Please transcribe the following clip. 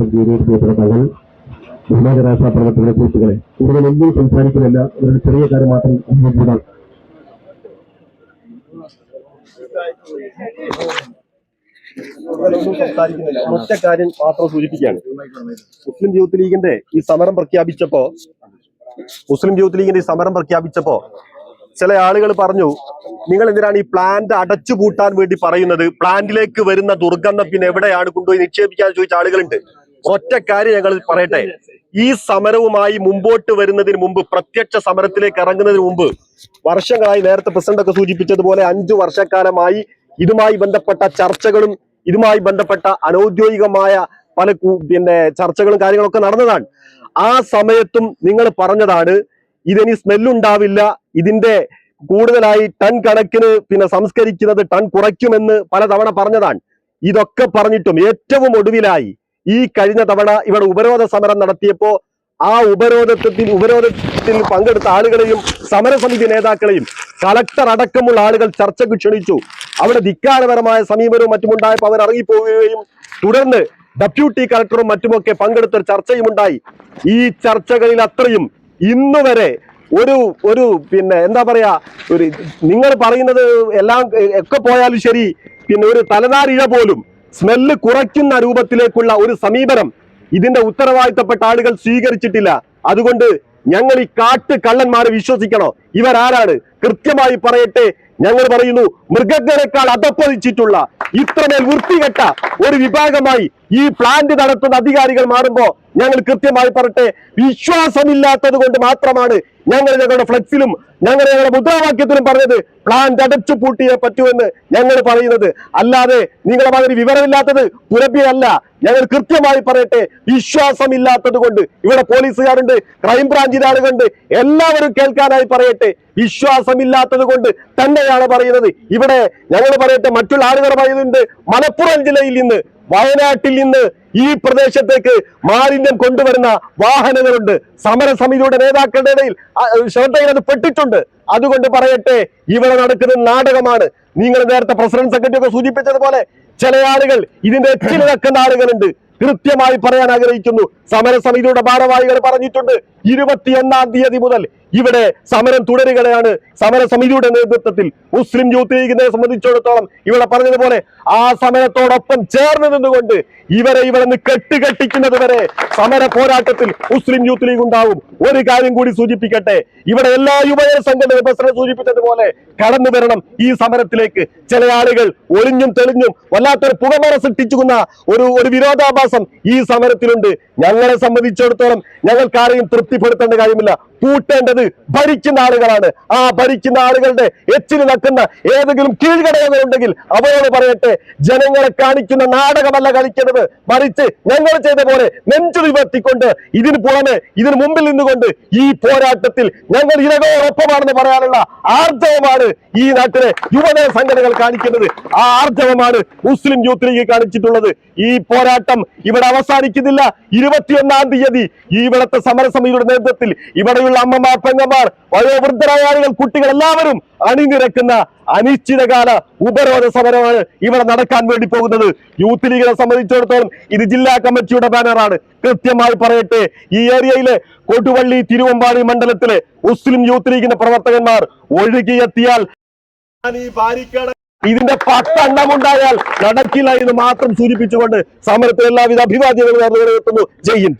സംഘീയതയുടെ പ്രവർത്തകൾ ബഹുമാനരാഷ്ട്ര പ്രവർത്തകരുടെ സുഹൃത്തുക്കളെ കൂടുതൽ എന്തും സംസാരിക്കുന്നില്ല. ഒരു ചെറിയ കാര്യം മാത്രം സംസാരിക്കുന്നില്ല. ഒറ്റ കാര്യം മാത്രം സൂചിപ്പിക്കുകയാണ്. മുസ്ലിം യൂത്ത് ലീഗിന്റെ ഈ സമരം പ്രഖ്യാപിച്ചപ്പോ മുസ്ലിം യൂത്ത് ലീഗിന്റെ ഈ സമരം പ്രഖ്യാപിച്ചപ്പോ ചില ആളുകൾ പറഞ്ഞു നിങ്ങൾ എന്തിനാണ് ഈ പ്ലാന്റ് അടച്ചു പൂട്ടാൻ വേണ്ടി പറയുന്നത്? പ്ലാന്റിലേക്ക് വരുന്ന ദുർഗന്ധം പിന്നെ എവിടെയാണ് കൊണ്ടുപോയി നിക്ഷേപിക്കാൻ? ചോദിച്ച ആളുകളുണ്ട്. ഒറ്റ കാര്യം ഞങ്ങൾ പറയട്ടെ. ഈ സമരവുമായി മുമ്പോട്ട് വരുന്നതിന് മുമ്പ് പ്രത്യക്ഷ സമരത്തിലേക്ക് ഇറങ്ങുന്നതിന് മുമ്പ് വർഷങ്ങളായി നേരത്തെ പ്രസിഡന്റ് ഒക്കെ സൂചിപ്പിച്ചതുപോലെ അഞ്ചു വർഷക്കാലമായി ഇതുമായി ബന്ധപ്പെട്ട ചർച്ചകളും ഇതുമായി ബന്ധപ്പെട്ട അനൌദ്യോഗികമായ പല പിന്നെ ചർച്ചകളും കാര്യങ്ങളൊക്കെ നടന്നതാണ്. ആ സമയത്തും നിങ്ങൾ പറഞ്ഞതാണ് ഇതിനി സ്മെല്ലുണ്ടാവില്ല ഇതിന്റെ കൂടുതലായി ടൺ കണക്കിന് പിന്നെ സംസ്കരിക്കുന്നത് ടൺ കുറയ്ക്കുമെന്ന് പലതവണ പറഞ്ഞതാണ്. ഇതൊക്കെ പറഞ്ഞിട്ടും ഏറ്റവും ഒടുവിലായി ഈ കഴിഞ്ഞ തവണ ഇവിടെ ഉപരോധ സമരം നടത്തിയപ്പോ ആ ഉപരോധത്തിൽ ഉപരോധത്തിൽ പങ്കെടുത്ത ആളുകളെയും സമരസമിതി നേതാക്കളെയും കളക്ടർ അടക്കമുള്ള ആളുകൾ ചർച്ചയ്ക്ക് ക്ഷണിച്ചു. അവിടെ ധിക്കാരപരമായ സമീപനവും മറ്റുമുണ്ടായപ്പോൾ അവർ ഇറങ്ങിപ്പോവുകയും തുടർന്ന് ഡെപ്യൂട്ടി കളക്ടറും മറ്റുമൊക്കെ പങ്കെടുത്ത ചർച്ചയും ഉണ്ടായി. ഈ ചർച്ചകളിൽ അത്രയും ഇന്ന് വരെ ഒരു ഒരു പിന്നെ എന്താ പറയാ ഒരു നിങ്ങൾ പറയുന്നത് എല്ലാം ഒക്കെ പോയാലും ശരി. പിന്നെ ഒരു തലനാരിഴ പോലും സ്മെല്ല് കുറയ്ക്കുന്ന രൂപത്തിലേക്കുള്ള ഒരു സമീപനം ഇതിന്റെ ഉത്തരവാദിത്തപ്പെട്ട ആളുകൾ സ്വീകരിച്ചിട്ടില്ല. അതുകൊണ്ട് ഞങ്ങൾ ഈ കാട്ട് കള്ളന്മാരെ വിശ്വസിക്കണോ? ഇവരാരാണ്? കൃത്യമായി പറയട്ടെ. ഞങ്ങൾ പറയുന്നു മൃഗങ്ങളെക്കാൾ അധപ്പതിച്ചിട്ടുള്ള ഇത്രമേൽ വൃത്തികെട്ട ഒരു വിഭാഗമായി ഈ പ്ലാന്റ് നടത്തുന്ന അധികാരികൾ മാറുമ്പോ ഞങ്ങൾ കൃത്യമായി പറയട്ടെ. വിശ്വാസമില്ലാത്തത് കൊണ്ട് മാത്രമാണ് ഞങ്ങൾ ഞങ്ങളുടെ ഫ്ലെക്സിലും ഞങ്ങൾ ഞങ്ങളുടെ മുദ്രാവാക്യത്തിലും പറഞ്ഞത് പ്ലാന്റ് അടച്ചു പൂട്ടിയേ പറ്റുമെന്ന് ഞങ്ങൾ പറയുന്നത്. അല്ലാതെ നിങ്ങളെ മാതിരി വിവരമില്ലാത്തത് പുരഭ്യല്ല ഞങ്ങൾ കൃത്യമായി പറയട്ടെ വിശ്വാസമില്ലാത്തത് കൊണ്ട് ഇവിടെ പോലീസുകാരുണ്ട് ആളുകളുണ്ട് എല്ലാവരും കേൾക്കാനായി പറയട്ടെ വിശ്വാസമില്ലാത്തത് കൊണ്ട് തന്നെയാണ് പറയുന്നത്. ഇവിടെ ഞങ്ങൾ പറയട്ടെ മറ്റുള്ള ആളുകൾ പറയുന്നുണ്ട് മലപ്പുറം ജില്ലയിൽ നിന്ന് വയനാട്ടിൽ നിന്ന് ഈ പ്രദേശത്തേക്ക് മാലിന്യം കൊണ്ടുവരുന്ന വാഹനങ്ങളുണ്ട്. സമരസമിതിയുടെ നേതാക്കളുടെ ഇടയിൽ ശ്രദ്ധയിൽ അത് പെട്ടിട്ടുണ്ട്. അതുകൊണ്ട് പറയട്ടെ ഇവിടെ നടക്കുന്ന നാടകമാണ്. നിങ്ങൾ നേരത്തെ പ്രസിഡന്റ് സെക്രട്ടറി ഒക്കെ സൂചിപ്പിച്ചതുപോലെ ചില ആളുകൾ ഇതിന്റെ എച്ചിൽ ആളുകളുണ്ട് കൃത്യമായി പറയാൻ ആഗ്രഹിക്കുന്നു. സമരസമിതിയുടെ ഭാരവാഹികൾ പറഞ്ഞിട്ടുണ്ട് ഇരുപത്തിയൊന്നാം തീയതി മുതൽ ഇവിടെ സമരം തുടരുകയാണ്. സമരസമിതിയുടെ നേതൃത്വത്തിൽ മുസ്ലിം യൂത്ത് ലീഗിനെ സംബന്ധിച്ചിടത്തോളം ഇവിടെ പറഞ്ഞതുപോലെ ആ സമരത്തോടൊപ്പം ചേർന്ന് നിന്നുകൊണ്ട് ഇവരെ ഇവിടെ നിന്ന് കെട്ടുകെട്ടിക്കുന്നത് വരെ സമര പോരാട്ടത്തിൽ മുസ്ലിം യൂത്ത് ലീഗ് ഉണ്ടാവും. ഒരു കാര്യം കൂടി സൂചിപ്പിക്കട്ടെ. ഇവിടെ എല്ലാ യുവജന സംഘടന വിമർശനം സൂചിപ്പിച്ചതുപോലെ കടന്നു വരണം ഈ സമരത്തിലേക്ക്. ചില ആളുകൾ ഒളിഞ്ഞും തെളിഞ്ഞും വല്ലാത്തൊരു പുകമറ സൃഷ്ടിച്ചുകുന്ന ഒരു ഒരു വിരോധാഭാസം ഈ സമരത്തിലുണ്ട്. ഞങ്ങളെ സംബന്ധിച്ചിടത്തോളം ഞങ്ങൾക്ക് ആരെയും തൃപ്തിപ്പെടുത്തേണ്ട കാര്യമില്ല. പൂട്ടേണ്ടത് ഭരിക്കുന്ന ആളുകളാണ്. ആ ഭരിക്കുന്ന ആളുകളുടെ എച്ചിൽ നക്കുന്ന ഏതെങ്കിലും കീഴ്ഘടകങ്ങൾ ഉണ്ടെങ്കിൽ അവരോട് പറയട്ടെ ജനങ്ങളെ കാണിക്കുന്ന നാടകമല്ല കളിക്കുന്നത്. മറിച്ച് ഞങ്ങൾ ചെയ്ത പോലെ നെഞ്ചു നിവർത്തിക്കൊണ്ട് ഇതിന് പുറമെ ഇതിന് മുമ്പിൽ നിന്നുകൊണ്ട് ഈ പോരാട്ടത്തിൽ ഞങ്ങൾ ഇരകോടൊപ്പമാണെന്ന് പറയാനുള്ള ആർജവമാണ് ഈ നാട്ടിലെ യുവജന സംഘടനകൾ കാണിക്കുന്നത്. ആ ആർജവമാണ് മുസ്ലിം യൂത്ത് ലീഗ് കാണിച്ചിട്ടുള്ളത്. ഈ പോരാട്ടം ഇവിടെ അവസാനിക്കുന്നില്ല. ഇരുപത്തിയൊന്നാം തീയതി ഇവിടുത്തെ സമരസമിതിയുടെ നേതൃത്വത്തിൽ ഇവിടെയുള്ള അമ്മമാർ പെങ്ങന്മാർ വയോവൃദ്ധരായ ആളുകൾ കുട്ടികൾ എല്ലാവരും അണിനിരക്കുന്ന അനിശ്ചിതകാല ഉപരോധ സമരമാണ് ഇവിടെ നടക്കാൻ വേണ്ടി പോകുന്നത്. യൂത്ത് ലീഗിനെ സംബന്ധിച്ചിടത്തോളം ഇത് ജില്ലാ കമ്മിറ്റിയുടെ ബാനറാണ്. കൃത്യമായി പറയട്ടെ ഈ ഏരിയയിലെ കൊടുവള്ളി തിരുവമ്പാടി മണ്ഡലത്തിലെ മുസ്ലിം യൂത്ത് ലീഗിന്റെ പ്രവർത്തകന്മാർ ഒഴുകിയെത്തിയാൽ ഇതിന്റെ പത്തെണ്ണം ഉണ്ടായാൽ നടക്കില്ല എന്ന് മാത്രം സൂചിപ്പിച്ചുകൊണ്ട് സമരത്തിൽ എല്ലാവിധ അഭിവാദ്യങ്ങളും നേർന്നു ജയിൻ